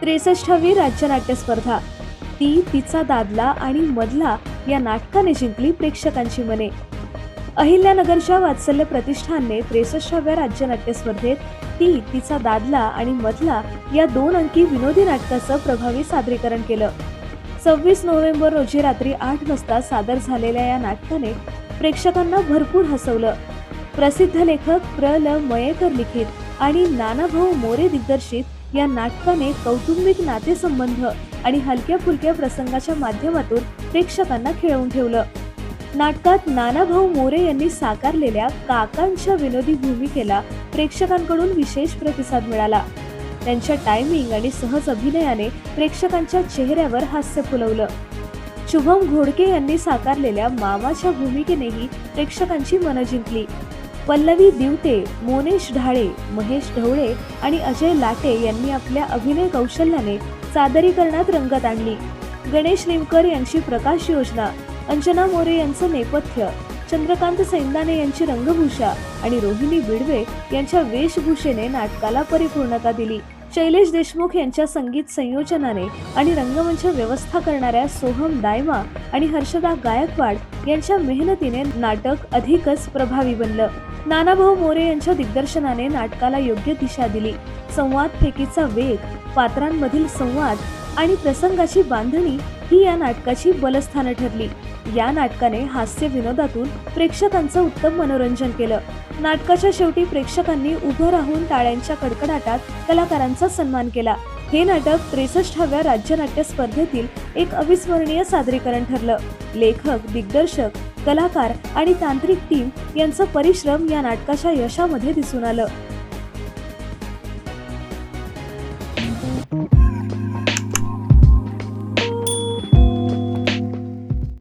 त्रेसष्टावी राज्य नाट्य स्पर्धा. ती तिचा दादला आणि मधला या नाटकाने जिंकली प्रेक्षकांची मने. अहिल्यानगरच्या वात्सल्य प्रतिष्ठानने त्रेसष्टाव्या राज्य नाट्य स्पर्धेत ती तिचा दादला आणि मधला या दोन अंकी विनोदी नाटकाचं प्रभावी सादरीकरण केलं. सव्वीस नोव्हेंबर रोजी रात्री आठ वाजता सादर झालेल्या या नाटकाने प्रेक्षकांना भरपूर हसवलं. प्रसिद्ध लेखक प्र ल मयेकर लिखित आणि नानाभाऊ मोरे दिग्दर्शित या नाटकाने कौटुंबिक नातेसंबंध आणि हलक्या फुलक्या प्रसंगाच्या माध्यमातून प्रेक्षकांना खेळवून ठेवलं. नाटकात नानाभाऊ मोरे यांनी साकारलेल्या काकांच्या विनोदी भूमिकेला प्रेक्षकांकडून विशेष प्रतिसाद मिळाला. त्यांच्या टायमिंग आणि सहज अभिनयाने प्रेक्षकांच्या चेहऱ्यावर हास्य फुलवलं. शुभम घोडके यांनी साकारलेल्या मामाच्या भूमिकेनेही प्रेक्षकांची मनं जिंकली. पल्लवी दिवटे मोनेश ढाळे महेश ढवळे आणि अजय लाटे यांनी आपल्या अभिनय कौशल्याने सादरीकरणात रंगत आणली. गणेश निमकर यांची प्रकाश योजना अंजना मोरे यांचं नेपथ्य चंद्रकांत सैंदाने यांची रंगभूषा आणि रोहिणी बिडवे यांच्या वेशभूषेने नाटकाला परिपूर्णता दिली. शैलेश देशमुख यांच्या संगीत संयोजनाने आणि रंगमंच व्यवस्था करणाऱ्या सोहम दायमा आणि हर्षदा गायकवाड यांच्या मेहनतीने नाटक अधिकच प्रभावी बनलं. नानाभाऊ मोरे यांच्या दिग्दर्शनाने नाटकाला योग्य दिशा दिली. संवाद फेकीचा वेग पात्रांमधील संवाद आणि प्रसंगाची बांधणी ही या नाटकाची बलस्थानं ठरली. या नाटकाने हास्य विनोदातून प्रेक्षकांचं उत्तम मनोरंजन केलं. नाटकाच्या शेवटी प्रेक्षकांनी उभं राहून टाळ्यांच्या कडकडाटात कलाकारांचा सन्मान केला. हे नाटक त्रेसष्टाव्या राज्य नाट्य स्पर्धेतील एक अविस्मरणीय सादरीकरण ठरलं. लेखक दिग्दर्शक कलाकार आणि तांत्रिक टीम यांचं परिश्रम या नाटकाच्या यशामध्ये दिसून आलं.